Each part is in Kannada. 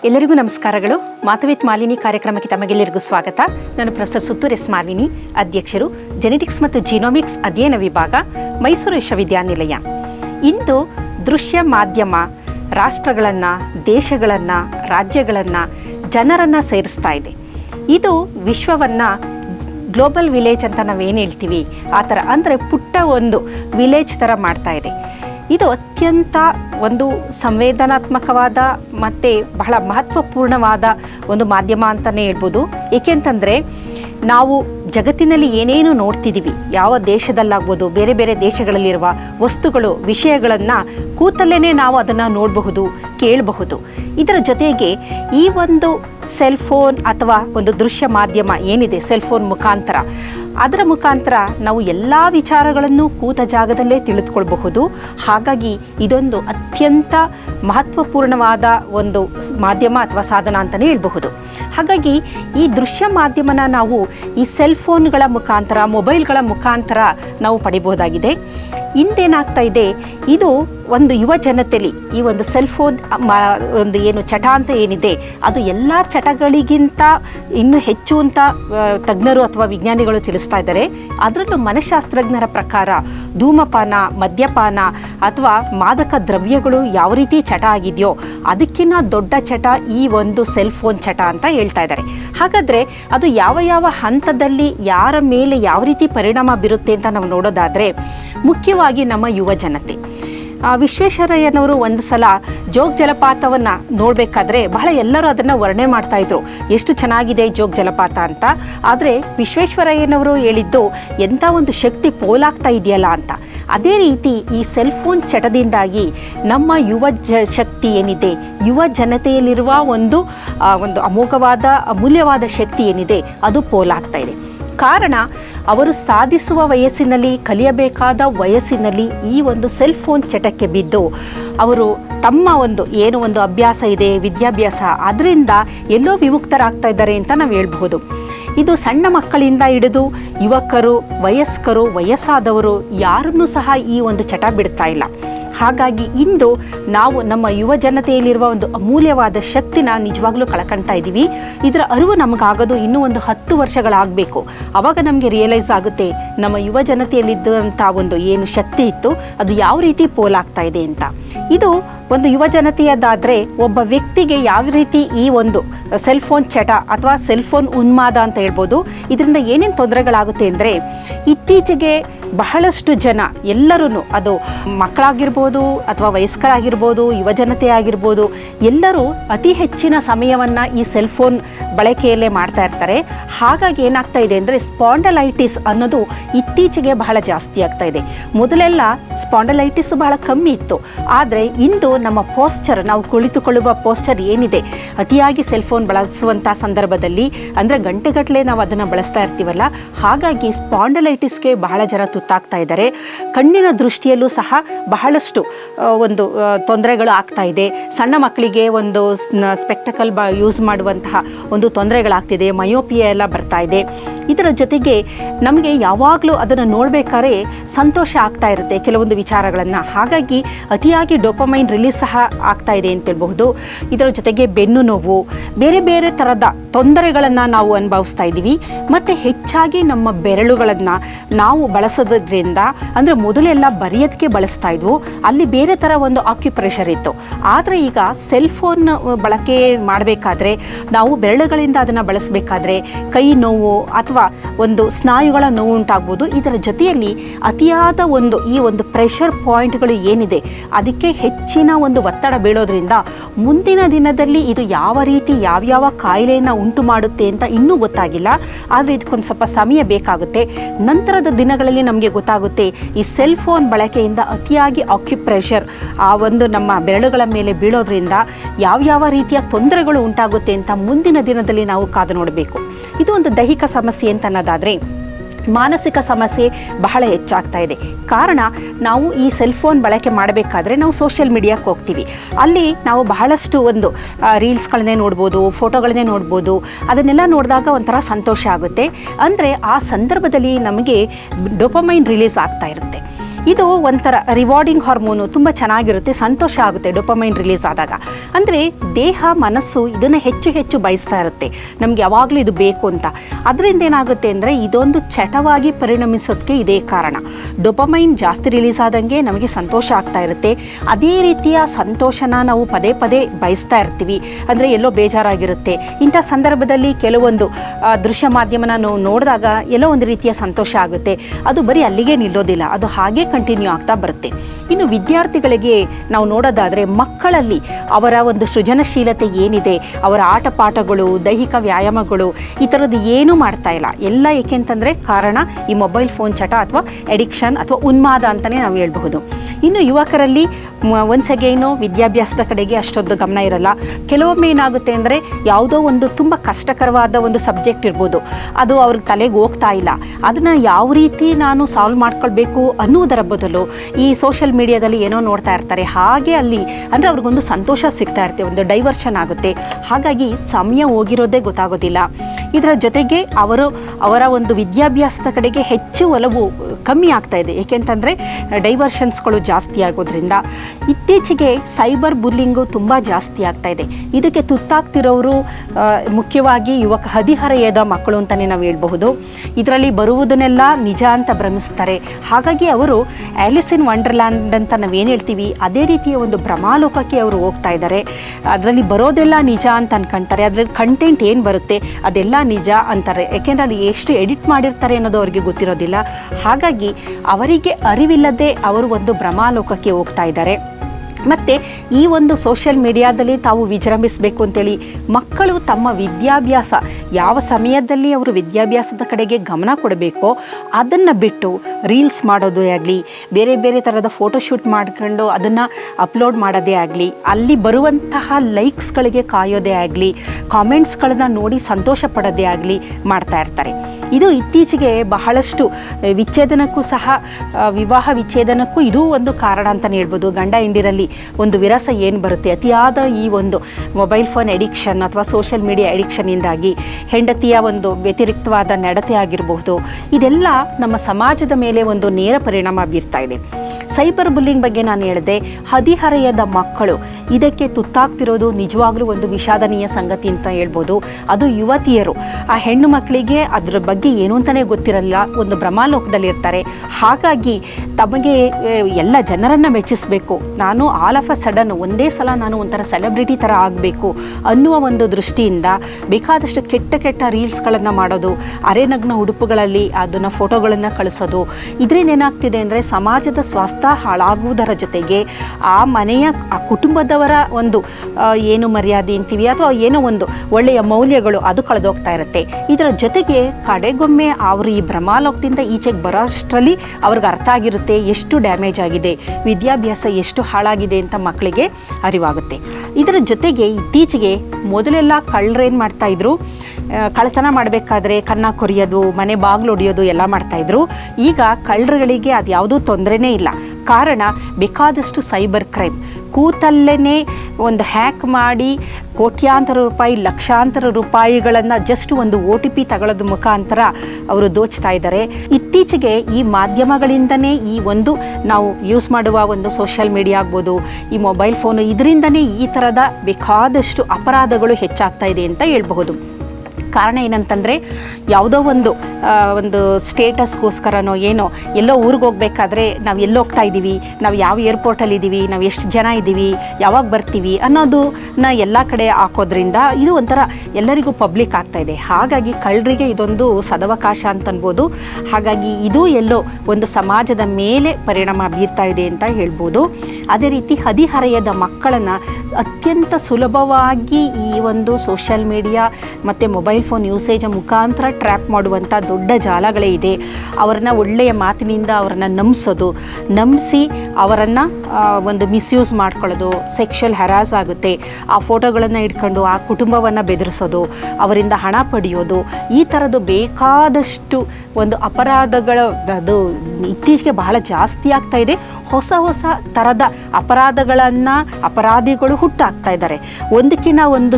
ಎಲ್ಲರಿಗೂ ನಮಸ್ಕಾರಗಳು. ಮಾತವೇತ್ ಮಾಲಿನಿ ಕಾರ್ಯಕ್ರಮಕ್ಕೆ ತಮಗೆಲ್ಲರಿಗೂ ಸ್ವಾಗತ. ನಾನು ಪ್ರೊಫೆಸರ್ ಸುತ್ತೂರ್ ಎಸ್ ಮಾಲಿನಿ, ಅಧ್ಯಕ್ಷರು ಜೆನೆಟಿಕ್ಸ್ ಮತ್ತು ಜಿನೋಮಿಕ್ಸ್ ಅಧ್ಯಯನ ವಿಭಾಗ, ಮೈಸೂರು ವಿಶ್ವವಿದ್ಯಾನಿಲಯ. ಇಂದು ದೃಶ್ಯ ಮಾಧ್ಯಮ, ರಾಷ್ಟ್ರಗಳನ್ನು, ದೇಶಗಳನ್ನು, ರಾಜ್ಯಗಳನ್ನು ಜನರನ್ನು ಸೇರಿಸ್ತಾ ಇದೆ. ಇದು ವಿಶ್ವವನ್ನು ಗ್ಲೋಬಲ್ ವಿಲೇಜ್ ಅಂತ ನಾವೇನು ಹೇಳ್ತೀವಿ? ಆ ಥರ ಅಂದರೆ ಪುಟ್ಟ ಒಂದು ವಿಲೇಜ್ ಥರ ಮಾಡ್ತಾ ಇದೆ. ಇದು ಅತ್ಯಂತ ಒಂದು ಸಂವೇದನಾತ್ಮಕವಾದ ಮತ್ತು ಬಹಳ ಮಹತ್ವಪೂರ್ಣವಾದ ಒಂದು ಮಾಧ್ಯಮ ಅಂತಲೇ ಹೇಳ್ಬೋದು. ಏಕೆಂತಂದರೆ ನಾವು ಜಗತ್ತಿನಲ್ಲಿ ಏನೇನು ನೋಡ್ತಿದ್ದೀವಿ ಯಾವ ದೇಶದಲ್ಲಾಗ್ಬೋದು, ಬೇರೆ ಬೇರೆ ದೇಶಗಳಲ್ಲಿರುವ ವಸ್ತುಗಳು, ವಿಷಯಗಳನ್ನು ಕೂತಲ್ಲೇ ನಾವು ಅದನ್ನು ನೋಡಬಹುದು, ಕೇಳಬಹುದು. ಇದರ ಜೊತೆಗೆ ಈ ಒಂದು ಸೆಲ್ ಫೋನ್ ಅಥವಾ ಒಂದು ದೃಶ್ಯ ಮಾಧ್ಯಮ ಏನಿದೆ ಸೆಲ್ಫೋನ್ ಮುಖಾಂತರ ಅದರ ಮುಖಾಂತರ ನಾವು ಎಲ್ಲ ವಿಚಾರಗಳನ್ನು ಕೂತ ಜಾಗದಲ್ಲೇ ತಿಳಿದುಕೊಳ್ಬಹುದು. ಹಾಗಾಗಿ ಇದೊಂದು ಅತ್ಯಂತ ಮಹತ್ವಪೂರ್ಣವಾದ ಒಂದು ಮಾಧ್ಯಮ ಅಥವಾ ಸಾಧನ ಅಂತಲೇ ಹೇಳಬಹುದು. ಹಾಗಾಗಿ ಈ ದೃಶ್ಯ ಮಾಧ್ಯಮನ ನಾವು ಈ ಸೆಲ್ ಫೋನ್ಗಳ ಮುಖಾಂತರ ಮೊಬೈಲ್ಗಳ ಮುಖಾಂತರ ನಾವು ಪಡಿಬಹುದಾಗಿದೆ. ಇಂದೇನಾಗ್ತಾ ಇದೆ? ಇದು ಒಂದು ಯುವ ಜನತೆಯಲ್ಲಿ ಈ ಒಂದು ಸೆಲ್ ಫೋನ್ ಒಂದು ಏನು ಚಟ ಅಂತ ಏನಿದೆ, ಅದು ಎಲ್ಲ ಚಟಗಳಿಗಿಂತ ಇನ್ನೂ ಹೆಚ್ಚು ಅಂತ ತಜ್ಞರು ಅಥವಾ ವಿಜ್ಞಾನಿಗಳು ತಿಳಿಸ್ತಾ ಇದ್ದಾರೆ. ಅದರಲ್ಲೂ ಮನಃಶಾಸ್ತ್ರಜ್ಞರ ಪ್ರಕಾರ ಧೂಮಪಾನ, ಮದ್ಯಪಾನ ಅಥವಾ ಮಾದಕ ದ್ರವ್ಯಗಳು ಯಾವ ರೀತಿ ಚಟ ಆಗಿದೆಯೋ ಅದಕ್ಕಿಂತ ದೊಡ್ಡ ಚಟ ಈ ಒಂದು ಸೆಲ್ ಫೋನ್ ಚಟ ಅಂತ ಹೇಳ್ತಾ ಇದ್ದಾರೆ. ಹಾಗಾದರೆ ಅದು ಯಾವ ಯಾವ ಹಂತದಲ್ಲಿ ಯಾರ ಮೇಲೆ ಯಾವ ರೀತಿ ಪರಿಣಾಮ ಬೀರುತ್ತೆ ಅಂತ ನಾವು ನೋಡೋದಾದರೆ ಮುಖ್ಯವಾಗಿ ನಮ್ಮ ಯುವ ಜನತೆ. ವಿಶ್ವೇಶ್ವರಯ್ಯನವರು ಒಂದು ಸಲ ಜೋಗ ಜಲಪಾತವನ್ನು ನೋಡಬೇಕಾದ್ರೆ ಬಹಳ ಎಲ್ಲರೂ ಅದನ್ನು ವರ್ಣೆ ಮಾಡ್ತಾಯಿದ್ರು ಎಷ್ಟು ಚೆನ್ನಾಗಿದೆ ಜೋಗ ಜಲಪಾತ ಅಂತ. ಆದರೆ ವಿಶ್ವೇಶ್ವರಯ್ಯನವರು ಹೇಳಿದ್ದು ಎಂಥ ಒಂದು ಶಕ್ತಿ ಪೋಲಾಗ್ತಾ ಇದೆಯಲ್ಲ ಅಂತ. ಅದೇ ರೀತಿ ಈ ಸೆಲ್ ಫೋನ್ ಚಟದಿಂದಾಗಿ ನಮ್ಮ ಯುವ ಜ ಶಕ್ತಿ ಏನಿದೆ, ಯುವ ಜನತೆಯಲ್ಲಿರುವ ಒಂದು ಒಂದು ಅಮೋಘವಾದ, ಅಮೂಲ್ಯವಾದ ಶಕ್ತಿ ಏನಿದೆ, ಅದು ಪೋಲಾಗ್ತಾ ಇದೆ. ಕಾರಣ, ಅವರು ಸಾಧಿಸುವ ವಯಸ್ಸಿನಲ್ಲಿ, ಕಲಿಯಬೇಕಾದ ವಯಸ್ಸಿನಲ್ಲಿ ಈ ಒಂದು ಸೆಲ್ ಫೋನ್ ಚಟಕ್ಕೆ ಬಿದ್ದು, ಅವರು ತಮ್ಮ ಒಂದು, ಏನು ಒಂದು ಅಭ್ಯಾಸ ಇದೆ, ವಿದ್ಯಾಭ್ಯಾಸ ಅದರಿಂದ ಎಲ್ಲೋ ವಿಮುಕ್ತರಾಗ್ತಾ ಇದ್ದಾರೆ ಅಂತ ನಾವು ಹೇಳ್ಬಹುದು. ಇದು ಸಣ್ಣ ಮಕ್ಕಳಿಂದ ಹಿಡಿದು ಯುವಕರು, ವಯಸ್ಕರು, ವಯಸ್ಸಾದವರು ಯಾರನ್ನೂ ಸಹ ಈ ಒಂದು ಚಟ ಬಿಡ್ತಾ ಇಲ್ಲ. ಹಾಗಾಗಿ ಇಂದು ನಾವು ನಮ್ಮ ಯುವ ಜನತೆಯಲ್ಲಿರುವ ಒಂದು ಅಮೂಲ್ಯವಾದ ಶಕ್ತಿನ ನಿಜವಾಗ್ಲೂ ಕಳ್ಕೊಳ್ತಾ ಇದ್ದೀವಿ. ಇದರ ಅರಿವು ನಮಗಾಗೋದು ಇನ್ನೂ ಒಂದು ಹತ್ತು ವರ್ಷಗಳಾಗಬೇಕು. ಆವಾಗ ನಮಗೆ ರಿಯಲೈಸ್ ಆಗುತ್ತೆ ನಮ್ಮ ಯುವ ಜನತೆಯಲ್ಲಿದ್ದಂಥ ಒಂದು ಏನು ಶಕ್ತಿ ಇತ್ತು, ಅದು ಯಾವ ರೀತಿ ಪೋಲಾಗ್ತಾ ಇದೆ ಅಂತ. ಇದು ಒಂದು ಯುವ ಜನತೆಯದಾದರೆ ಒಬ್ಬ ವ್ಯಕ್ತಿಗೆ ಯಾವ ರೀತಿ ಈ ಒಂದು ಸೆಲ್ ಫೋನ್ ಚಟ ಅಥವಾ ಸೆಲ್ ಫೋನ್ ಉನ್ಮಾದ ಅಂತ ಹೇಳ್ಬೋದು. ಇದರಿಂದ ಏನೇನು ತೊಂದರೆಗಳಾಗುತ್ತೆ ಅಂದರೆ ಇತ್ತೀಚೆಗೆ ಬಹಳಷ್ಟು ಜನ ಎಲ್ಲರೂ ಅದು ಮಕ್ಕಳಾಗಿರ್ಬೋದು ಅಥವಾ ವಯಸ್ಕರಾಗಿರ್ಬೋದು, ಯುವ ಜನತೆ ಆಗಿರ್ಬೋದು, ಎಲ್ಲರೂ ಅತಿ ಹೆಚ್ಚಿನ ಸಮಯವನ್ನು ಈ ಸೆಲ್ ಫೋನ್ ಬಳಕೆಯಲ್ಲೇ ಮಾಡ್ತಾ ಇರ್ತಾರೆ. ಹಾಗಾಗಿ ಏನಾಗ್ತಾ ಇದೆ ಅಂದರೆ ಸ್ಪಾಂಡಲೈಟಿಸ್ ಅನ್ನೋದು ಇತ್ತೀಚೆಗೆ ಬಹಳ ಜಾಸ್ತಿ ಆಗ್ತಾ ಇದೆ. ಮೊದಲೆಲ್ಲ ಸ್ಪಾಂಡಲೈಟಿಸ್ ಬಹಳ ಕಮ್ಮಿ ಇತ್ತು. ಆದರೆ ಇಂದು ನಮ್ಮ ಪೋಸ್ಚರ್, ನಾವು ಕುಳಿತುಕೊಳ್ಳುವ ಪೋಸ್ಚರ್ ಏನಿದೆ? ಅತಿಯಾಗಿ ಸೆಲ್ ಫೋನ್ ಬಳಸುವಂಥ ಸಂದರ್ಭದಲ್ಲಿ ಅಂದರೆ ಗಂಟೆಗಟ್ಟಲೆ ನಾವು ಅದನ್ನು ಬಳಸ್ತಾ ಇರ್ತೀವಲ್ಲ, ಹಾಗಾಗಿ ಸ್ಪಾಂಡಲೈಟಿಸ್ಗೆ ಬಹಳ ಜನ ತುತ್ತಾಗ್ತಾ ಇದ್ದಾರೆ ಕಣ್ಣಿನ ದೃಷ್ಟಿಯಲ್ಲೂ ಸಹ ಬಹಳಷ್ಟು ಒಂದು ತೊಂದರೆಗಳು ಆಗ್ತಾ ಇದೆ. ಸಣ್ಣ ಮಕ್ಕಳಿಗೆ ಒಂದು ಸ್ಪೆಕ್ಟಕಲ್ ಬ ಯೂಸ್ ಮಾಡುವಂತಹ ಒಂದು ತೊಂದರೆಗಳಾಗ್ತಿದೆ ಮಯೋಪಿಯ ಎಲ್ಲ ಬರ್ತಾ ಇದೆ. ಇದರ ಜೊತೆಗೆ ನಮಗೆ ಯಾವಾಗಲೂ ಅದನ್ನು ನೋಡಬೇಕಾದ್ರೆ ಸಂತೋಷ ಆಗ್ತಾ ಇರುತ್ತೆ ಕೆಲವೊಂದು ವಿಚಾರಗಳನ್ನು. ಹಾಗಾಗಿ ಅತಿಯಾಗಿ ಡೋಪಮೈನ್ ರಿಲೀಸ್ ಸಹ ಆಗ್ತಾ ಇದೆ ಅಂತ ಹೇಳ್ಬಹುದು. ಇದರ ಜೊತೆಗೆ ಬೆನ್ನು ನೋವು, ಬೇರೆ ಬೇರೆ ಥರದ ತೊಂದರೆಗಳನ್ನು ನಾವು ಅನುಭವಿಸ್ತಾ ಇದ್ದೀವಿ. ಮತ್ತು ಹೆಚ್ಚಾಗಿ ನಮ್ಮ ಬೆರಳುಗಳನ್ನು ನಾವು ಬಳಸೋದ್ರಿಂದ, ಅಂದರೆ ಮೊದಲೆಲ್ಲ ಬರೆಯೋದಕ್ಕೆ ಬಳಸ್ತಾ ಇದ್ವು. ಅಲ್ಲಿ ಬೇರೆ ಥರ ಒಂದು ಆಕ್ಯುಪ್ರೆಷರ್ ಇತ್ತು. ಆದರೆ ಈಗ ಸೆಲ್ ಫೋನ್ ಬಳಕೆ ಮಾಡಬೇಕಾದ್ರೆ, ನಾವು ಬೆರಳುಗಳಿಂದ ಅದನ್ನು ಬಳಸಬೇಕಾದ್ರೆ, ಕೈ ನೋವು ಅಥವಾ ಒಂದು ಸ್ನಾಯುಗಳ ನೋವು ಉಂಟಾಗ್ಬೋದು. ಇದರ ಜೊತೆಯಲ್ಲಿ ಅತಿಯಾದ ಒಂದು ಈ ಒಂದು ಪ್ರೆಷರ್ ಪಾಯಿಂಟ್ಗಳು ಏನಿದೆ, ಅದಕ್ಕೆ ಹೆಚ್ಚಿನ ಒಂದು ಒತ್ತಡ ಬೀಳೋದ್ರಿಂದ ಮುಂದಿನ ದಿನದಲ್ಲಿ ಇದು ಯಾವ ರೀತಿ ಯಾವ್ಯಾವ ಕಾಯಿಲೆಯನ್ನು ಉಂಟು ಮಾಡುತ್ತೆ ಅಂತ ಇನ್ನೂ ಗೊತ್ತಾಗಿಲ್ಲ. ಆದರೆ ಇದಕ್ಕೊಂದು ಸ್ವಲ್ಪ ಸಮಯ ಬೇಕಾಗುತ್ತೆ. ನಂತರದ ದಿನಗಳಲ್ಲಿ ನಮಗೆ ಗೊತ್ತಾಗುತ್ತೆ ಈ ಸೆಲ್ ಫೋನ್ ಬಳಕೆಯಿಂದ ಅತಿಯಾಗಿ ಆಕ್ಯುಪ್ರೆಷರ್ ಆ ಒಂದು ನಮ್ಮ ಬೆರಳುಗಳ ಮೇಲೆ ಬೀಳೋದ್ರಿಂದ ಯಾವ್ಯಾವ ರೀತಿಯ ತೊಂದರೆಗಳು ಉಂಟಾಗುತ್ತೆ ಅಂತ ಮುಂದಿನ ದಿನದಲ್ಲಿ ನಾವು ಕಾದು ನೋಡಬೇಕು. ಇದು ಒಂದು ದೈಹಿಕ ಸಮಸ್ಯೆ ಅಂತ ಅನ್ನೋದಾದರೆ ಮಾನಸಿಕ ಸಮಸ್ಯೆ ಬಹಳ ಹೆಚ್ಚಾಗ್ತಾ ಇದೆ. ಕಾರಣ ನಾವು ಈ ಸೆಲ್ ಫೋನ್ ಬಳಕೆ ಮಾಡಬೇಕಾದ್ರೆ ನಾವು ಸೋಷಿಯಲ್ ಮೀಡಿಯಾಕ್ಕೆ ಹೋಗ್ತೀವಿ. ಅಲ್ಲಿ ನಾವು ಬಹಳಷ್ಟು ಒಂದು ರೀಲ್ಸ್ಗಳನ್ನೇ ನೋಡ್ಬೋದು ಫೋಟೋಗಳನ್ನೇ ನೋಡ್ಬೋದು, ಅದನ್ನೆಲ್ಲ ನೋಡಿದಾಗ ಒಂಥರ ಸಂತೋಷ ಆಗುತ್ತೆ. ಅಂದರೆ ಆ ಸಂದರ್ಭದಲ್ಲಿ ನಮಗೆ ಡೊಪಮೈನ್ ರಿಲೀಸ್ ಆಗ್ತಾ ಇರುತ್ತೆ. ಇದು ಒಂಥರ ರಿವಾರ್ಡಿಂಗ್ ಹಾರ್ಮೋನು ತುಂಬ ಚೆನ್ನಾಗಿರುತ್ತೆ, ಸಂತೋಷ ಆಗುತ್ತೆ ಡೊಪಮೈನ್ ರಿಲೀಸ್ ಆದಾಗ. ಅಂದರೆ ದೇಹ, ಮನಸ್ಸು ಇದನ್ನು ಹೆಚ್ಚು ಹೆಚ್ಚು ಬಯಸ್ತಾ ಇರುತ್ತೆ. ನಮ್ಗೆ ಯಾವಾಗಲೂ ಇದು ಬೇಕು ಅಂತ. ಅದರಿಂದ ಏನಾಗುತ್ತೆ ಅಂದರೆ ಇದೊಂದು ಚಟವಾಗಿ ಪರಿಣಮಿಸೋದಕ್ಕೆ ಇದೇ ಕಾರಣ. ಡೊಪಮೈನ್ ಜಾಸ್ತಿ ರಿಲೀಸ್ ಆದಂಗೆ ನಮಗೆ ಸಂತೋಷ ಆಗ್ತಾ ಇರುತ್ತೆ. ಅದೇ ರೀತಿಯ ಸಂತೋಷನ ನಾವು ಪದೇ ಪದೇ ಬಯಸ್ತಾ ಇರ್ತೀವಿ. ಅಂದರೆ ಎಲ್ಲೋ ಬೇಜಾರಾಗಿರುತ್ತೆ. ಇಂಥ ಸಂದರ್ಭದಲ್ಲಿ ಕೆಲವೊಂದು ದೃಶ್ಯ ಮಾಧ್ಯಮನ ನಾವು ನೋಡಿದಾಗ ಎಲ್ಲೋ ಒಂದು ರೀತಿಯ ಸಂತೋಷ ಆಗುತ್ತೆ. ಅದು ಬರೀ ಅಲ್ಲಿಗೆ ನಿಲ್ಲೋದಿಲ್ಲ. ಅದು ಹಾಗೆ ಕಂಟಿನ್ಯೂ ಆಗ್ತಾ ಬರುತ್ತೆ. ಇನ್ನು ವಿದ್ಯಾರ್ಥಿಗಳಿಗೆ ನಾವು ನೋಡೋದಾದರೆ ಮಕ್ಕಳಲ್ಲಿ ಅವರ ಒಂದು ಸೃಜನಶೀಲತೆ ಏನಿದೆ, ಅವರ ಆಟ ಪಾಠಗಳು ದೈಹಿಕ ವ್ಯಾಯಾಮಗಳು, ಈ ಥರದ್ದು ಏನೂ ಮಾಡ್ತಾ ಇಲ್ಲ. ಎಲ್ಲ ಏಕೆಂತಂದರೆ ಕಾರಣ ಈ ಮೊಬೈಲ್ ಫೋನ್ ಚಟ ಅಥವಾ ಎಡಿಕ್ಷನ್ ಅಥವಾ ಉನ್ಮಾದ ಅಂತಲೇ ನಾವು ಹೇಳ್ಬಹುದು. ಇನ್ನು ಯುವಕರಲ್ಲಿ ಒನ್ಸ್ ಅಗೇನು ವಿದ್ಯಾಭ್ಯಾಸದ ಕಡೆಗೆ ಅಷ್ಟೊಂದು ಗಮನ ಇರಲ್ಲ. ಕೆಲವೊಮ್ಮೆ ಏನಾಗುತ್ತೆ ಅಂದರೆ ಯಾವುದೋ ಒಂದು ತುಂಬ ಕಷ್ಟಕರವಾದ ಒಂದು ಸಬ್ಜೆಕ್ಟ್ ಇರ್ಬೋದು. ಅದು ಅವ್ರಿಗೆ ತಲೆಗೆ ಹೋಗ್ತಾ ಇಲ್ಲ. ಅದನ್ನು ಯಾವ ರೀತಿ ನಾನು ಸಾಲ್ವ್ ಮಾಡ್ಕೊಳ್ಬೇಕು ಅನ್ನೋದರ ಬದಲು ಈ ಸೋಷಿಯಲ್ ಮೀಡಿಯಾದಲ್ಲಿ ಏನೋ ನೋಡ್ತಾ ಇರ್ತಾರೆ. ಹಾಗೆ ಅಲ್ಲಿ ಅಂದರೆ ಅವ್ರಿಗೊಂದು ಸಂತೋಷ ಸಿಗ್ತಾ ಇರುತ್ತೆ, ಒಂದು ಡೈವರ್ಷನ್ ಆಗುತ್ತೆ. ಹಾಗಾಗಿ ಸಮಯ ಹೋಗಿರೋದೇ ಗೊತ್ತಾಗೋದಿಲ್ಲ. ಇದರ ಜೊತೆಗೆ ಅವರು ಅವರ ಒಂದು ವಿದ್ಯಾಭ್ಯಾಸದ ಕಡೆಗೆ ಹೆಚ್ಚು ಒಲವು ಕಮ್ಮಿ ಆಗ್ತಾ ಇದೆ. ಏಕೆಂತಂದರೆ ಡೈವರ್ಷನ್ಸ್ಗಳು ಜಾಸ್ತಿ ಆಗೋದ್ರಿಂದ. ಇತ್ತೀಚೆಗೆ ಸೈಬರ್ ಬುಲ್ಲಿಂಗು ತುಂಬ ಜಾಸ್ತಿ ಆಗ್ತಾ ಇದೆ. ಇದಕ್ಕೆ ತುತ್ತಾಗ್ತಿರೋರು ಮುಖ್ಯವಾಗಿ ಯುವಕ ಹದಿಹರೆಯದ ಮಕ್ಕಳು ಅಂತಲೇ ನಾವು ಹೇಳ್ಬಹುದು. ಇದರಲ್ಲಿ ಬರುವುದನ್ನೆಲ್ಲ ನಿಜ ಅಂತ ಭ್ರಮಿಸ್ತಾರೆ. ಹಾಗಾಗಿ ಅವರು ಆಲಿಸ್ ಇನ್ ವಂಡರ್ಲ್ಯಾಂಡ್ ಅಂತ ನಾವೇನು ಹೇಳ್ತೀವಿ, ಅದೇ ರೀತಿಯ ಒಂದು ಭ್ರಮಾಲೋಕಕ್ಕೆ ಅವರು ಹೋಗ್ತಾ ಇದ್ದಾರೆ. ಅದರಲ್ಲಿ ಬರೋದೆಲ್ಲ ನಿಜ ಅಂತ ಅನ್ಕೊಂತಾರೆ. ಅದರಲ್ಲಿ ಕಂಟೆಂಟ್ ಏನು ಬರುತ್ತೆ, ಅದೆಲ್ಲ ನಿಜ ಅಂತಾರೆ. ಯಾಕೆಂದರೆ ಅಲ್ಲಿ ಎಷ್ಟು ಎಡಿಟ್ ಮಾಡಿರ್ತಾರೆ ಅನ್ನೋದು ಅವರಿಗೆ ಗೊತ್ತಿರೋದಿಲ್ಲ. ಹಾಗಾಗಿ ಅವರಿಗೆ ಅರಿವಿಲ್ಲದೆ ಅವರು ಒಂದು ಭ್ರಮಾಲೋಕಕ್ಕೆ ಹೋಗ್ತಾ ಇದ್ದಾರೆ. ಮತ್ತು ಈ ಒಂದು ಸೋಷಿಯಲ್ ಮೀಡಿಯಾದಲ್ಲಿ ತಾವು ವಿಜೃಂಭಿಸಬೇಕು ಅಂತೇಳಿ ಮಕ್ಕಳು ತಮ್ಮ ವಿದ್ಯಾಭ್ಯಾಸ ಯಾವ ಸಮಯದಲ್ಲಿ ಅವರು ವಿದ್ಯಾಭ್ಯಾಸದ ಕಡೆಗೆ ಗಮನ ಕೊಡಬೇಕೋ ಅದನ್ನು ಬಿಟ್ಟು ರೀಲ್ಸ್ ಮಾಡೋದೇ ಆಗಲಿ, ಬೇರೆ ಬೇರೆ ಥರದ ಫೋಟೋಶೂಟ್ ಮಾಡ್ಕೊಂಡು ಅದನ್ನು ಅಪ್ಲೋಡ್ ಮಾಡೋದೇ ಆಗಲಿ, ಅಲ್ಲಿ ಬರುವಂತಹ ಲೈಕ್ಸ್ಗಳಿಗೆ ಕಾಯೋದೇ ಆಗಲಿ ಕಾಮೆಂಟ್ಸ್ಗಳನ್ನ ನೋಡಿ ಸಂತೋಷ ಪಡೋದೇ ಆಗಲಿ ಮಾಡ್ತಾ ಇರ್ತಾರೆ. ಇದು ಇತ್ತೀಚೆಗೆ ಬಹಳಷ್ಟು ವಿಚ್ಛೇದನಕ್ಕೂ ಸಹ ವಿವಾಹ ವಿಚ್ಛೇದನಕ್ಕೂ ಇದೂ ಒಂದು ಕಾರಣ ಅಂತಲೇ ಹೇಳ್ಬೋದು. ಗಂಡ ಹೆಂಡಿರಲ್ಲಿ ಒಂದು ವಿರಸ ಏನು ಬರುತ್ತೆ? ಅತಿಯಾದ ಈ ಒಂದು ಮೊಬೈಲ್ ಫೋನ್ ಎಡಿಕ್ಷನ್ ಅಥವಾ ಸೋಷಿಯಲ್ ಮೀಡಿಯಾ ಎಡಿಕ್ಷನ್ನಿಂದಾಗಿ ಹೆಂಡತಿಯ ಒಂದು ವ್ಯತಿರಿಕ್ತವಾದ ನಡತೆ ಆಗಿರಬಹುದು. ಇದೆಲ್ಲ ನಮ್ಮ ಸಮಾಜದ ಮೇಲೆ ಒಂದು ನೇರ ಪರಿಣಾಮ ಬೀರ್ತಾ ಇದೆ. ಸೈಬರ್ ಬುಲ್ಲಿಂಗ್ ಬಗ್ಗೆ ನಾನು ಹೇಳಿದೆ, ಹದಿಹರೆಯದ ಮಕ್ಕಳು ಇದಕ್ಕೆ ತುತ್ತಾಗ್ತಿರೋದು ನಿಜವಾಗ್ಲೂ ಒಂದು ವಿಷಾದನೀಯ ಸಂಗತಿ ಅಂತ ಹೇಳ್ಬೋದು. ಅದು ಯುವತಿಯರು. ಆ ಹೆಣ್ಣು ಮಕ್ಕಳಿಗೆ ಅದ್ರ ಬಗ್ಗೆ ಏನು ಅಂತಲೇ ಗೊತ್ತಿರಲ್ಲ. ಒಂದು ಭ್ರಮಾಲೋಕದಲ್ಲಿ ಇರ್ತಾರೆ. ಹಾಗಾಗಿ ತಮಗೆ ಎಲ್ಲ ಜನರನ್ನು ಮೆಚ್ಚಿಸಬೇಕು. ನಾನು ಆಲ್ ಆಫ್ ಅ ಸಡನ್ ಒಂದೇ ಸಲ ನಾನು ಒಂಥರ ಸೆಲೆಬ್ರಿಟಿ ಥರ ಆಗಬೇಕು ಅನ್ನುವ ಒಂದು ದೃಷ್ಟಿಯಿಂದ ಬೇಕಾದಷ್ಟು ಕೆಟ್ಟ ಕೆಟ್ಟ ರೀಲ್ಸ್ಗಳನ್ನು ಮಾಡೋದು, ಅರೆನಗ್ನ ಉಡುಪುಗಳಲ್ಲಿ ಅದನ್ನು ಫೋಟೋಗಳನ್ನು ಕಳಿಸೋದು ಇದರಿಂದ ಏನಾಗ್ತಿದೆ ಅಂದರೆ ಸಮಾಜದ ಸ್ವಾಸ್ಥ್ಯ ಹಾಳಾಗುವುದರ ಜೊತೆಗೆ ಆ ಮನೆಯ, ಆ ಕುಟುಂಬದವರ ಒಂದು ಏನು ಮರ್ಯಾದೆ ಅಂತೀವಿ ಅಥವಾ ಏನೋ ಒಂದು ಒಳ್ಳೆಯ ಮೌಲ್ಯಗಳು ಅದು ಕಳೆದೋಗ್ತಾ ಇರುತ್ತೆ. ಇದರ ಜೊತೆಗೆ ಕಡೆಗೊಮ್ಮೆ ಅವರು ಈ ಭ್ರಮಾಲೋಕದಿಂದ ಈಚೆಗೆ ಬರೋ ಅಷ್ಟರಲ್ಲಿ ಅವ್ರಿಗೆ ಅರ್ಥ ಆಗಿರುತ್ತೆ ಎಷ್ಟು ಡ್ಯಾಮೇಜ್ ಆಗಿದೆ, ವಿದ್ಯಾಭ್ಯಾಸ ಎಷ್ಟು ಹಾಳಾಗಿದೆ ಅಂತ ಮಕ್ಕಳಿಗೆ ಅರಿವಾಗುತ್ತೆ. ಇದರ ಜೊತೆಗೆ ಇತ್ತೀಚೆಗೆ ಮೊದಲೆಲ್ಲ ಕಳ್ಳರೇನು ಮಾಡ್ತಾಯಿದ್ರು ಕಳ್ಳತನ ಮಾಡಬೇಕಾದ್ರೆ ಕನ್ನ ಕೊರಿಯೋದು, ಮನೆ ಬಾಗಿಲು ಹೊಡಿಯೋದು ಎಲ್ಲ ಮಾಡ್ತಾಯಿದ್ರು ಈಗ ಕಳ್ಳರುಗಳಿಗೆ ಅದು ಯಾವುದೂ ತೊಂದರೆನೇ ಇಲ್ಲ. ಕಾರಣ ಬೇಕಾದಷ್ಟು ಸೈಬರ್ ಕ್ರೈಮ್. ಕೂತಲ್ಲೇ ಒಂದು ಹ್ಯಾಕ್ ಮಾಡಿ ಕೋಟ್ಯಾಂತರ ರೂಪಾಯಿ, ಲಕ್ಷಾಂತರ ರೂಪಾಯಿಗಳನ್ನು ಜಸ್ಟ್ ಒಂದು ಒ ಟಿ ಪಿ ತಗೊಳ್ಳೋದು ಮುಖಾಂತರ ಅವರು ದೋಚ್ತಾ ಇದ್ದಾರೆ ಇತ್ತೀಚೆಗೆ ಈ ಮಾಧ್ಯಮಗಳಿಂದನೇ ಈ ಒಂದು ನಾವು ಯೂಸ್ ಮಾಡುವ ಒಂದು ಸೋಷಿಯಲ್ ಮೀಡಿಯಾ ಆಗ್ಬೋದು, ಈ ಮೊಬೈಲ್ ಫೋನು ಇದರಿಂದನೇ ಈ ಥರದ ಬೇಕಾದಷ್ಟು ಅಪರಾಧಗಳು ಹೆಚ್ಚಾಗ್ತಾ ಇದೆ ಅಂತ ಹೇಳ್ಬಹುದು. ಕಾರಣ ಏನಂತಂದರೆ ಯಾವುದೋ ಒಂದು ಒಂದು ಸ್ಟೇಟಸ್ಗೋಸ್ಕರನೋ ಏನೋ, ಎಲ್ಲೋ ಊರಿಗೆ ಹೋಗ್ಬೇಕಾದ್ರೆ ನಾವು ಎಲ್ಲಿ ಹೋಗ್ತಾ ಇದ್ದೀವಿ, ನಾವು ಯಾವ ಏರ್ಪೋರ್ಟಲ್ಲಿ ಇದ್ದೀವಿ, ನಾವು ಎಷ್ಟು ಜನ ಇದ್ದೀವಿ, ಯಾವಾಗ ಬರ್ತೀವಿ ಅನ್ನೋದನ್ನ ಎಲ್ಲ ಕಡೆ ಹಾಕೋದ್ರಿಂದ ಇದು ಒಂಥರ ಎಲ್ಲರಿಗೂ ಪಬ್ಲಿಕ್ ಆಗ್ತಾ ಇದೆ. ಹಾಗಾಗಿ ಕಳ್ಳರಿಗೆ ಇದೊಂದು ಸದವಕಾಶ ಅಂತನ್ಬೋದು ಹಾಗಾಗಿ ಇದು ಎಲ್ಲೋ ಒಂದು ಸಮಾಜದ ಮೇಲೆ ಪರಿಣಾಮ ಬೀರ್ತಾ ಇದೆ ಅಂತ ಹೇಳ್ಬೋದು. ಅದೇ ರೀತಿ ಹದಿಹರೆಯದ ಮಕ್ಕಳನ್ನು ಅತ್ಯಂತ ಸುಲಭವಾಗಿ ಈ ಒಂದು ಸೋಷಿಯಲ್ ಮೀಡಿಯಾ ಮತ್ತು ಮೊಬೈಲ್ ಫೋನ್ ಯೂಸೇಜ್ ಮುಖಾಂತರ ಟ್ರ್ಯಾಪ್ ಮಾಡುವಂಥ ದೊಡ್ಡ ಜಾಲಗಳೇ ಇದೆ. ಅವರನ್ನ ಒಳ್ಳೆಯ ಮಾತಿನಿಂದ ಅವರನ್ನು ನಂಬಿಸೋದು, ನಂಬಿಸಿ ಅವರನ್ನು ಒಂದು ಮಿಸ್ಯೂಸ್ ಮಾಡ್ಕೊಳ್ಳೋದು ಸೆಕ್ಷುವಲ್ ಹೆರಾಸ್ ಆಗುತ್ತೆ. ಆ ಫೋಟೋಗಳನ್ನು ಇಟ್ಕೊಂಡು ಆ ಕುಟುಂಬವನ್ನು ಬೆದರಿಸೋದು, ಅವರಿಂದ ಹಣ ಪಡೆಯೋದು, ಈ ಥರದ್ದು ಬೇಕಾದಷ್ಟು ಒಂದು ಅಪರಾಧಗಳ ಅದು ಇತ್ತೀಚೆಗೆ ಬಹಳ ಜಾಸ್ತಿ ಆಗ್ತಾ ಇದೆ. ಹೊಸ ಹೊಸ ಥರದ ಅಪರಾಧಗಳನ್ನು ಅಪರಾಧಿಗಳು ಹುಟ್ಟಾಗ್ತಾ ಇದ್ದಾರೆ. ಒಂದಕ್ಕಿಂತ ಒಂದು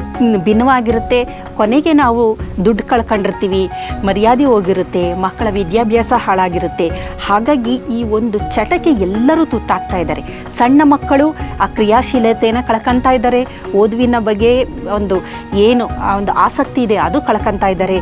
ಭಿನ್ನವಾಗಿರುತ್ತೆ. ಕೊನೆಗೆ ನಾವು ದುಡ್ಡು ಕಳ್ಕೊಂಡಿರ್ತೀವಿ, ಮರ್ಯಾದೆ ಹೋಗಿರುತ್ತೆ, ಮಕ್ಕಳ ವಿದ್ಯಾಭ್ಯಾಸ ಹಾಳಾಗಿರುತ್ತೆ. ಹಾಗಾಗಿ ಈ ಒಂದು ಚಟಕ್ಕೆ ಎಲ್ಲರೂ ತುತ್ತಾಗ್ತಾ ಇದ್ದಾರೆ. ಸಣ್ಣ ಮಕ್ಕಳು ಆ ಕ್ರಿಯಾಶೀಲತೆಯನ್ನು ಕಳ್ಕೊತಾ ಇದ್ದಾರೆ. ಓದುವಿನ ಬಗ್ಗೆ ಒಂದು ಏನು ಆ ಒಂದು ಆಸಕ್ತಿ ಇದೆ, ಅದು ಕಳ್ಕೊತಾ ಇದ್ದಾರೆ.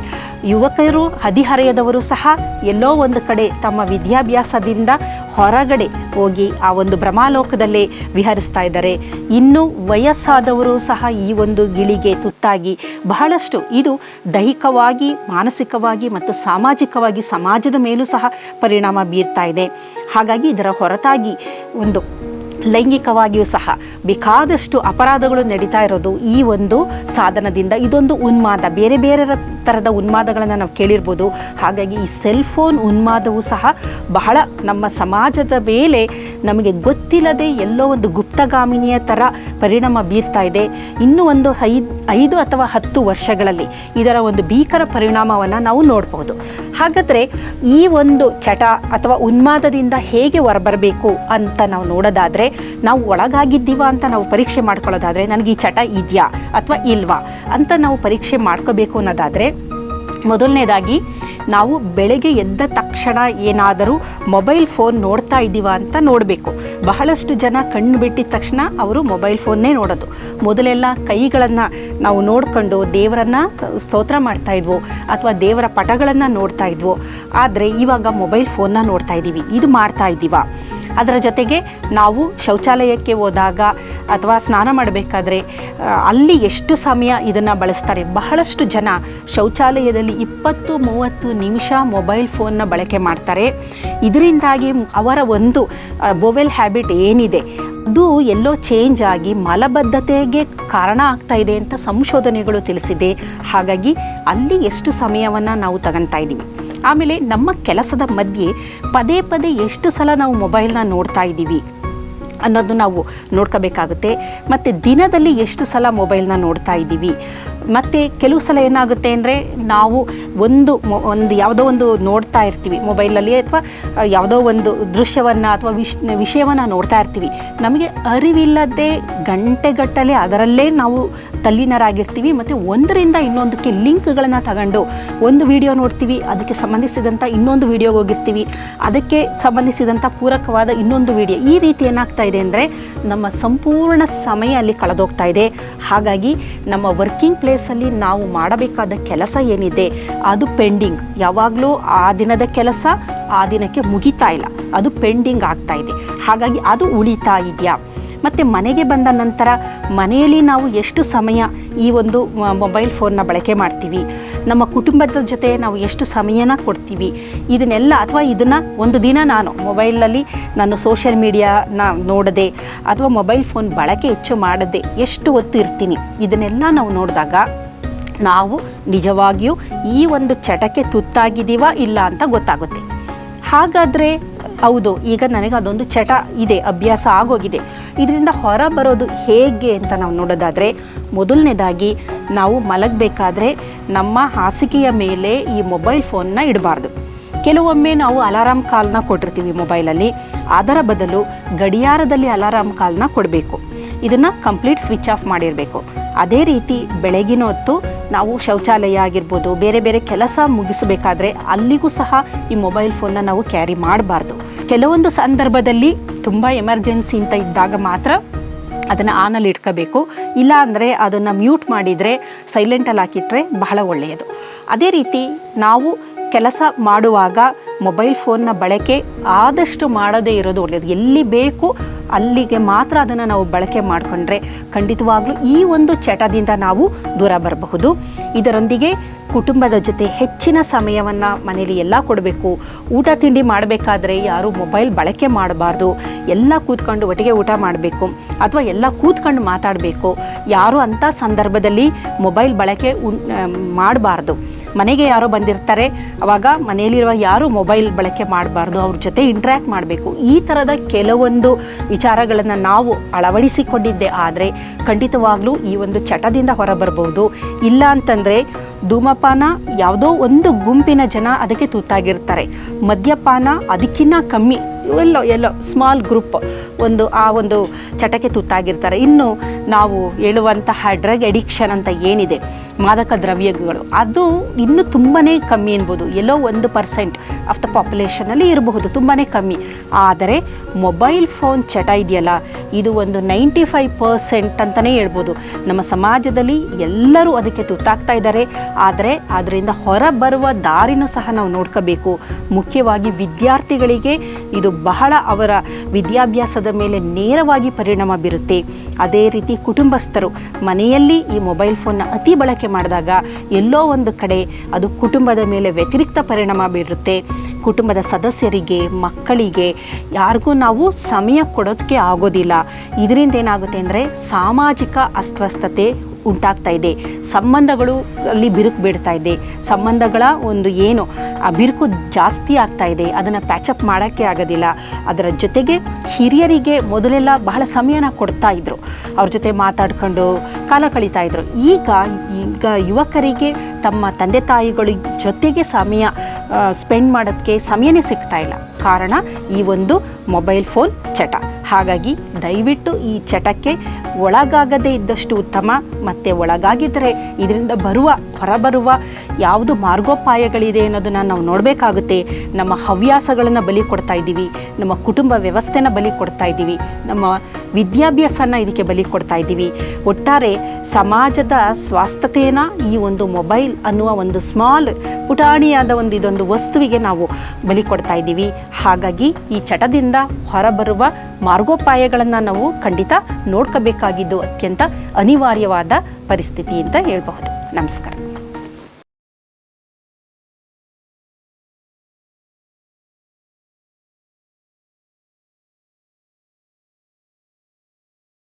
ಯುವಕರು, ಹದಿಹರೆಯದವರು ಸಹ ಎಲ್ಲೋ ಒಂದು ಕಡೆ ತಮ್ಮ ವಿದ್ಯಾಭ್ಯಾಸದಿಂದ ಹೊರಗಡೆ ಹೋಗಿ ಆ ಒಂದು ಭ್ರಮಾಲೋಕದಲ್ಲೇ ವಿಹರಿಸ್ತಾ ಇದ್ದಾರೆ. ಇನ್ನು ವಯಸ್ಸಾದವರು ಸಹ ಈ ಒಂದು ಗಿಳಿಗೆ ತುತ್ತಾಗಿ ಬಹಳಷ್ಟು ಇದು ದೈಹಿಕವಾಗಿ, ಮಾನಸಿಕವಾಗಿ ಮತ್ತು ಸಾಮಾಜಿಕವಾಗಿ ಸಮಾಜದ ಮೇಲೂ ಸಹ ಪರಿಣಾಮ ಬೀರ್ತಾ ಇದೆ. ಹಾಗಾಗಿ ಇದರ ಹೊರತಾಗಿ ಒಂದು ಲೈಂಗಿಕವಾಗಿಯೂ ಸಹ ಬೇಕಾದಷ್ಟು ಅಪರಾಧಗಳು ನಡೀತಾ ಇರೋದು ಈ ಒಂದು ಸಾಧನದಿಂದ. ಇದೊಂದು ಉನ್ಮಾದ. ಬೇರೆ ಬೇರೆ ಥರದ ಉನ್ಮಾದಗಳನ್ನು ನಾವು ಕೇಳಿರ್ಬೋದು. ಹಾಗಾಗಿ ಈ ಸೆಲ್ ಫೋನ್ ಉನ್ಮಾದವು ಸಹ ಬಹಳ ನಮ್ಮ ಸಮಾಜದ ಮೇಲೆ ನಮಗೆ ಗೊತ್ತಿಲ್ಲದೆ ಎಲ್ಲೋ ಒಂದು ಗುಪ್ತಗಾಮಿನಿಯ ಥರ ಪರಿಣಾಮ ಬೀರ್ತಾ ಇದೆ. ಇನ್ನೂ ಒಂದು ಐದು ಐದು ಅಥವಾ ಹತ್ತು ವರ್ಷಗಳಲ್ಲಿ ಇದರ ಒಂದು ಭೀಕರ ಪರಿಣಾಮವನ್ನು ನಾವು ನೋಡ್ಬೋದು. ಹಾಗಾದರೆ ಈ ಒಂದು ಚಟ ಅಥವಾ ಉನ್ಮಾದದಿಂದ ಹೇಗೆ ಹೊರಬರಬೇಕು ಅಂತ ನಾವು ನೋಡೋದಾದರೆ, ನಾವು ಒಳಗಾಗಿದ್ದೀವಾ ಅಂತ ನಾವು ಪರೀಕ್ಷೆ ಮಾಡ್ಕೊಳ್ಳೋದಾದರೆ ನನಗೆ ಈ ಚಟ ಇದೆಯಾ ಅಥವಾ ಇಲ್ವಾ ಅಂತ ನಾವು ಪರೀಕ್ಷೆ ಮಾಡ್ಕೋಬೇಕು ಅನ್ನೋದಾದರೆ ಮೊದಲನೇದಾಗಿ ನಾವು ಬೆಳಗ್ಗೆ ಎದ್ದ ತಕ್ಷಣ ಏನಾದರೂ ಮೊಬೈಲ್ ಫೋನ್ ನೋಡ್ತಾ ಇದ್ದೀವಾ ಅಂತ ನೋಡಬೇಕು. ಬಹಳಷ್ಟು ಜನ ಕಣ್ಣು ಬಿಟ್ಟಿದ ತಕ್ಷಣ ಅವರು ಮೊಬೈಲ್ ಫೋನ್ನೇ ನೋಡೋದು. ಮೊದಲೆಲ್ಲ ಕೈಗಳನ್ನು ನಾವು ನೋಡಿಕೊಂಡು ದೇವರನ್ನು ಸ್ತೋತ್ರ ಮಾಡ್ತಾ ಇದ್ವು ಅಥವಾ ದೇವರ ಪಟಗಳನ್ನು ನೋಡ್ತಾ ಇದ್ವು. ಆದರೆ ಇವಾಗ ಮೊಬೈಲ್ ಫೋನ್ನ ನೋಡ್ತಾ ಇದ್ದೀವಿ. ಇದು ಮಾಡ್ತಾ ಇದ್ದೀವಾ. ಅದರ ಜೊತೆಗೆ ನಾವು ಶೌಚಾಲಯಕ್ಕೆ ಹೋದಾಗ ಅಥವಾ ಸ್ನಾನ ಮಾಡಬೇಕಾದ್ರೆ ಅಲ್ಲಿ ಎಷ್ಟು ಸಮಯ ಇದನ್ನು ಬಳಸ್ತಾರೆ? ಬಹಳಷ್ಟು ಜನ ಶೌಚಾಲಯದಲ್ಲಿ ಇಪ್ಪತ್ತು ಮೂವತ್ತು ನಿಮಿಷ ಮೊಬೈಲ್ ಫೋನ್ನ ಬಳಕೆ ಮಾಡ್ತಾರೆ. ಇದರಿಂದಾಗಿ ಅವರ ಒಂದು ಬೋವೆಲ್ ಹ್ಯಾಬಿಟ್ ಏನಿದೆ, ಅದು ಎಲ್ಲೋ ಚೇಂಜ್ ಆಗಿ ಮಲಬದ್ಧತೆಗೆ ಕಾರಣ ಆಗ್ತಾ ಇದೆ ಅಂತ ಸಂಶೋಧನೆಗಳು ತಿಳಿಸಿದೆ. ಹಾಗಾಗಿ ಅಲ್ಲಿ ಎಷ್ಟು ಸಮಯವನ್ನು ನಾವು ತಗೊತಾ ಇದ್ದೀವಿ. ಆಮೇಲೆ ನಮ್ಮ ಕೆಲಸದ ಮಧ್ಯೆ ಪದೇ ಪದೇ ಎಷ್ಟು ಸಲ ನಾವು ಮೊಬೈಲ್ನ ನೋಡ್ತಾ ಇದ್ದೀವಿ ಅನ್ನೋದು ನಾವು ನೋಡ್ಕೋಬೇಕಾಗುತ್ತೆ. ಮತ್ತು ದಿನದಲ್ಲಿ ಎಷ್ಟು ಸಲ ಮೊಬೈಲ್ನ ನೋಡ್ತಾ ಇದ್ದೀವಿ. ಮತ್ತು ಕೆಲವು ಸಲ ಏನಾಗುತ್ತೆ ಅಂದರೆ ನಾವು ಒಂದು ಒಂದು ಯಾವುದೋ ಒಂದು ನೋಡ್ತಾ ಇರ್ತೀವಿ ಮೊಬೈಲಲ್ಲಿ ಅಥವಾ ಯಾವುದೋ ಒಂದು ದೃಶ್ಯವನ್ನು ಅಥವಾ ವಿಷ್, ವಿಷಯವನ್ನು ನೋಡ್ತಾ ಇರ್ತೀವಿ. ನಮಗೆ ಅರಿವಿಲ್ಲದೆ ಗಂಟೆಗಟ್ಟಲೆ ಅದರಲ್ಲೇ ನಾವು ತಲ್ಲೀನರಾಗಿರ್ತೀವಿ ಮತ್ತು ಒಂದರಿಂದ ಇನ್ನೊಂದಕ್ಕೆ ಲಿಂಕ್ಗಳನ್ನು ತಗೊಂಡು ಒಂದು ವಿಡಿಯೋ ನೋಡ್ತೀವಿ, ಅದಕ್ಕೆ ಸಂಬಂಧಿಸಿದಂಥ ಇನ್ನೊಂದು ವಿಡಿಯೋಗೆ ಹೋಗಿರ್ತೀವಿ, ಅದಕ್ಕೆ ಸಂಬಂಧಿಸಿದಂಥ ಪೂರಕವಾದ ಇನ್ನೊಂದು ವಿಡಿಯೋ. ಈ ರೀತಿ ಏನಾಗ್ತಾ ಇದೆ ಅಂದರೆ ನಮ್ಮ ಸಂಪೂರ್ಣ ಸಮಯ ಅಲ್ಲಿ ಕಳೆದೋಗ್ತಾ ಇದೆ. ಹಾಗಾಗಿ ನಮ್ಮ ವರ್ಕಿಂಗ್ ಪ್ಲೇಸಲ್ಲಿ ನಾವು ಮಾಡಬೇಕಾದ ಕೆಲಸ ಏನಿದೆ, ಅದು ಪೆಂಡಿಂಗ್. ಯಾವಾಗಲೂ ಆ ದಿನದ ಕೆಲಸ ಆ ದಿನಕ್ಕೆ ಮುಗಿತಾ ಇಲ್ಲ, ಅದು ಪೆಂಡಿಂಗ್ ಆಗ್ತಾ ಇದೆ. ಹಾಗಾಗಿ ಅದು ಉಳಿತಾ ಇದೆಯಾ? ಮತ್ತು ಮನೆಗೆ ಬಂದ ನಂತರ ಮನೆಯಲ್ಲಿ ನಾವು ಎಷ್ಟು ಸಮಯ ಈ ಒಂದು ಮೊಬೈಲ್ ಫೋನ್ನ ಬಳಕೆ ಮಾಡ್ತೀವಿ? ನಮ್ಮ ಕುಟುಂಬದ ಜೊತೆ ನಾವು ಎಷ್ಟು ಸಮಯನ ಕೊಡ್ತೀವಿ? ಇದನ್ನೆಲ್ಲ ಅಥವಾ ಇದನ್ನು ಒಂದು ದಿನ ನಾನು ಮೊಬೈಲಲ್ಲಿ ನಾನು ಸೋಷಿಯಲ್ ಮೀಡಿಯಾನ ನೋಡದೆ ಅಥವಾ ಮೊಬೈಲ್ ಫೋನ್ ಬಳಕೆ ಹೆಚ್ಚು ಮಾಡದೆ ಎಷ್ಟು ಹೊತ್ತು ಇರ್ತೀನಿ? ಇದನ್ನೆಲ್ಲ ನಾವು ನೋಡಿದಾಗ ನಾವು ನಿಜವಾಗಿಯೂ ಈ ಒಂದು ಚಟಕ್ಕೆ ತುತ್ತಾಗಿದ್ದೀವಾ ಇಲ್ಲ ಅಂತ ಗೊತ್ತಾಗುತ್ತೆ. ಹಾಗಾದರೆ ಹೌದು, ಈಗ ನನಗೆ ಅದೊಂದು ಚಟ ಇದೆ, ಅಭ್ಯಾಸ ಆಗೋಗಿದೆ. ಇದರಿಂದ ಹೊರ ಬರೋದು ಹೇಗೆ ಅಂತ ನಾವು ನೋಡೋದಾದರೆ, ಮೊದಲನೇದಾಗಿ ನಾವು ಮಲಗಬೇಕಾದ್ರೆ ನಮ್ಮ ಹಾಸಿಗೆಯ ಮೇಲೆ ಈ ಮೊಬೈಲ್ ಫೋನ್ನ ಇಡಬಾರ್ದು. ಕೆಲವೊಮ್ಮೆ ನಾವು ಅಲಾರಾಮ್ ಕಾಲ್ನ ಕೊಟ್ಟಿರ್ತೀವಿ ಮೊಬೈಲಲ್ಲಿ. ಅದರ ಬದಲು ಗಡಿಯಾರದಲ್ಲಿ ಅಲಾರಾಮ್ ಕಾಲ್ನ ಕೊಡಬೇಕು. ಇದನ್ನು ಕಂಪ್ಲೀಟ್ ಸ್ವಿಚ್ ಆಫ್ ಮಾಡಿರಬೇಕು. ಅದೇ ರೀತಿ ಬೆಳಗಿನ ಹೊತ್ತು ನಾವು ಶೌಚಾಲಯ ಆಗಿರ್ಬೋದು, ಬೇರೆ ಬೇರೆ ಕೆಲಸ ಮುಗಿಸಬೇಕಾದ್ರೆ ಅಲ್ಲಿಗೂ ಸಹ ಈ ಮೊಬೈಲ್ ಫೋನ್ನ ನಾವು ಕ್ಯಾರಿ ಮಾಡಬಾರ್ದು. ಕೆಲವೊಂದು ಸಂದರ್ಭದಲ್ಲಿ ತುಂಬ ಎಮರ್ಜೆನ್ಸಿ ಅಂತ ಇದ್ದಾಗ ಮಾತ್ರ ಅದನ್ನು ಆನಲ್ಲಿ ಇಟ್ಕೋಬೇಕು. ಇಲ್ಲ ಅಂದರೆ ಅದನ್ನು ಮ್ಯೂಟ್ ಮಾಡಿದರೆ ಸೈಲೆಂಟಲ್ಲಿ ಹಾಕಿಟ್ರೆ ಬಹಳ ಒಳ್ಳೆಯದು. ಅದೇ ರೀತಿ ನಾವು ಕೆಲಸ ಮಾಡುವಾಗ ಮೊಬೈಲ್ ಫೋನ್ನ ಬಳಕೆ ಆದಷ್ಟು ಮಾಡದೇ ಇರೋದು ಒಳ್ಳೆಯದು. ಎಲ್ಲಿ ಬೇಕು ಅಲ್ಲಿಗೆ ಮಾತ್ರ ಅದನ್ನು ನಾವು ಬಳಕೆ ಮಾಡಿಕೊಂಡ್ರೆ ಖಂಡಿತವಾಗ್ಲೂ ಈ ಒಂದು ಚಟದಿಂದ ನಾವು ದೂರ ಬರಬಹುದು. ಇದರೊಂದಿಗೆ ಕುಟುಂಬದ ಜೊತೆ ಹೆಚ್ಚಿನ ಸಮಯವನ್ನು ಮನೇಲಿ ಎಲ್ಲ ಕೊಡಬೇಕು. ಊಟ ತಿಂಡಿ ಮಾಡಬೇಕಾದ್ರೆ ಯಾರೂ ಮೊಬೈಲ್ ಬಳಕೆ ಮಾಡಬಾರ್ದು. ಎಲ್ಲ ಕೂತ್ಕೊಂಡು ಒಟ್ಟಿಗೆ ಊಟ ಮಾಡಬೇಕು ಅಥವಾ ಎಲ್ಲ ಕೂತ್ಕೊಂಡು ಮಾತಾಡಬೇಕು. ಯಾರು ಅಂಥ ಸಂದರ್ಭದಲ್ಲಿ ಮೊಬೈಲ್ ಬಳಕೆ ಮಾಡಬಾರ್ದು. ಮನೆಗೆ ಯಾರೋ ಬಂದಿರ್ತಾರೆ, ಅವಾಗ ಮನೆಯಲ್ಲಿರುವ ಯಾರು ಮೊಬೈಲ್ ಬಳಕೆ ಮಾಡಬಾರ್ದು. ಅವ್ರ ಜೊತೆ ಇಂಟ್ರ್ಯಾಕ್ಟ್ ಮಾಡಬೇಕು. ಈ ಥರದ ಕೆಲವೊಂದು ವಿಚಾರಗಳನ್ನು ನಾವು ಅಳವಡಿಸಿಕೊಂಡಿದ್ದೆ ಆದರೆ ಖಂಡಿತವಾಗ್ಲೂ ಈ ಒಂದು ಚಟದಿಂದ ಹೊರಬರ್ಬೋದು. ಇಲ್ಲ ಅಂತಂದರೆ ಧೂಮಪಾನ ಯಾವುದೋ ಒಂದು ಗುಂಪಿನ ಜನ ಅದಕ್ಕೆ ತುತ್ತಾಗಿರ್ತಾರೆ. ಮದ್ಯಪಾನ ಅದಕ್ಕಿಂತ ಕಮ್ಮಿ, ಎಲ್ಲೋ ಎಲ್ಲೋ ಸ್ಮಾಲ್ ಗ್ರೂಪ್ ಒಂದು, ಆ ಒಂದು ಚಟಕ್ಕೆ ತುತ್ತಾಗಿರ್ತಾರೆ. ಇನ್ನು ನಾವು ಹೇಳುವಂತಹ ಡ್ರಗ್ ಎಡಿಕ್ಷನ್ ಅಂತ ಏನಿದೆ? ಮಾದಕ ದ್ರವ್ಯಗಳು. ಅದು ಇನ್ನೂ ತುಂಬಾ ಕಮ್ಮಿ ಅನ್ಬೋದು ಎಲ್ಲೋ ಒಂದು ಪರ್ಸೆಂಟ್ ಆಫ್ ದ ಪಾಪ್ಯುಲೇಷನಲ್ಲಿ ಇರಬಹುದು. ತುಂಬಾ ಕಮ್ಮಿ. ಆದರೆ ಮೊಬೈಲ್ ಫೋನ್ ಚಟ ಇದೆಯಲ್ಲ, ಇದು ಒಂದು ನೈಂಟಿ ಫೈವ್ ಪರ್ಸೆಂಟ್ ಅಂತಲೇ ಹೇಳ್ಬೋದು. ನಮ್ಮ ಸಮಾಜದಲ್ಲಿ ಎಲ್ಲರೂ ಅದಕ್ಕೆ ತುತ್ತಾಗ್ತಾ ಇದ್ದಾರೆ. ಆದರೆ ಅದರಿಂದ ಹೊರ ಬರುವ ದಾರಿನೂ ಸಹ ನಾವು ನೋಡ್ಕೋಬೇಕು. ಮುಖ್ಯವಾಗಿ ವಿದ್ಯಾರ್ಥಿಗಳಿಗೆ ಇದು ಬಹಳ ಅವರ ವಿದ್ಯಾಭ್ಯಾಸದ ಮೇಲೆ ನೇರವಾಗಿ ಪರಿಣಾಮ ಬೀರುತ್ತೆ. ಅದೇ ರೀತಿ ಕುಟುಂಬಸ್ಥರು ಮನೆಯಲ್ಲಿ ಈ ಮೊಬೈಲ್ ಫೋನ್ನ ಅತಿ ಬಳಕೆ ಮಾಡಿದಾಗ ಎಲ್ಲೋ ಒಂದು ಕಡೆ ಅದು ಕುಟುಂಬದ ಮೇಲೆ ವ್ಯತಿರಿಕ್ತ ಪರಿಣಾಮ ಬೀರುತ್ತೆ. ಕುಟುಂಬದ ಸದಸ್ಯರಿಗೆ, ಮಕ್ಕಳಿಗೆ ಯಾರಿಗೂ ನಾವು ಸಮಯ ಕೊಡೋದಕ್ಕೆ ಆಗೋದಿಲ್ಲ. ಇದರಿಂದ ಏನಾಗುತ್ತೆ ಅಂದರೆ ಸಾಮಾಜಿಕ ಅಸ್ವಸ್ಥತೆ ಉಂಟಾಗ್ತಾ ಇದೆ. ಸಂಬಂಧಗಳು ಅಲ್ಲಿ ಬಿರುಕು ಬೀಳ್ತಾ ಇದೆ. ಸಂಬಂಧಗಳ ಒಂದು ಏನು, ಆ ಬಿರುಕು ಜಾಸ್ತಿ ಆಗ್ತಾ ಇದೆ. ಅದನ್ನು ಪ್ಯಾಚಪ್ ಮಾಡೋಕ್ಕೆ ಆಗೋದಿಲ್ಲ. ಅದರ ಜೊತೆಗೆ ಹಿರಿಯರಿಗೆ ಮೊದಲೆಲ್ಲ ಬಹಳ ಸಮಯನ ಕೊಡ್ತಾ ಇದ್ರು. ಅವ್ರ ಜೊತೆ ಮಾತಾಡ್ಕೊಂಡು ಕಾಲ ಕಳೀತಾ ಇದ್ರು. ಈಗ ಈಗ ಯುವಕರಿಗೆ ತಮ್ಮ ತಂದೆ ತಾಯಿಗಳ ಜೊತೆಗೆ ಸಮಯ ಸ್ಪೆಂಡ್ ಮಾಡೋದಕ್ಕೆ ಸಮಯನೇ ಸಿಗ್ತಾ ಇಲ್ಲ. ಕಾರಣ ಈ ಒಂದು ಮೊಬೈಲ್ ಫೋನ್ ಚಟ. ಹಾಗಾಗಿ ದಯವಿಟ್ಟು ಈ ಚಟಕ್ಕೆ ಒಳಗಾಗದೇ ಇದ್ದಷ್ಟು ಉತ್ತಮ, ಮತ್ತು ಒಳಗಾಗಿದ್ದರೆ ಇದರಿಂದ ಬರುವ, ಹೊರಬರುವ ಯಾವುದು ಮಾರ್ಗೋಪಾಯಗಳಿದೆ ಅನ್ನೋದನ್ನು ನಾವು ನೋಡಬೇಕಾಗುತ್ತೆ. ನಮ್ಮ ಹವ್ಯಾಸಗಳನ್ನು ಬಲಿ ಕೊಡ್ತಾ ಇದ್ದೀವಿ, ನಮ್ಮ ಕುಟುಂಬ ವ್ಯವಸ್ಥೆನ ಬಲಿ ಕೊಡ್ತಾ ಇದ್ದೀವಿ, ನಮ್ಮ ವಿದ್ಯಾಭ್ಯಾಸನ ಇದಕ್ಕೆ ಬಲಿ ಕೊಡ್ತಾ ಇದ್ದೀವಿ. ಒಟ್ಟಾರೆ ಸಮಾಜದ ಸ್ವಾಸ್ಥತೆಯನ್ನ ಈ ಒಂದು ಮೊಬೈಲ್ ಅನ್ನುವ ಒಂದು ಸ್ಮಾಲ್ ಪುಟಾಣಿಯಾದ ಒಂದು ಇದೊಂದು ವಸ್ತುವಿಗೆ ನಾವು ಬಲಿ ಕೊಡ್ತಾ ಇದ್ದೀವಿ. ಹಾಗಾಗಿ ಈ ಚಟದಿಂದ ಹೊರಬರುವ ಮಾರ್ಗೋಪಾಯಗಳನ್ನು ನಾವು ಖಂಡಿತ ನೋಡ್ಕೋಬೇಕಾಗಿದ್ದು ಅತ್ಯಂತ ಅನಿವಾರ್ಯವಾದ ಪರಿಸ್ಥಿತಿ ಅಂತ ಹೇಳ್ಬಹುದು. ನಮಸ್ಕಾರ.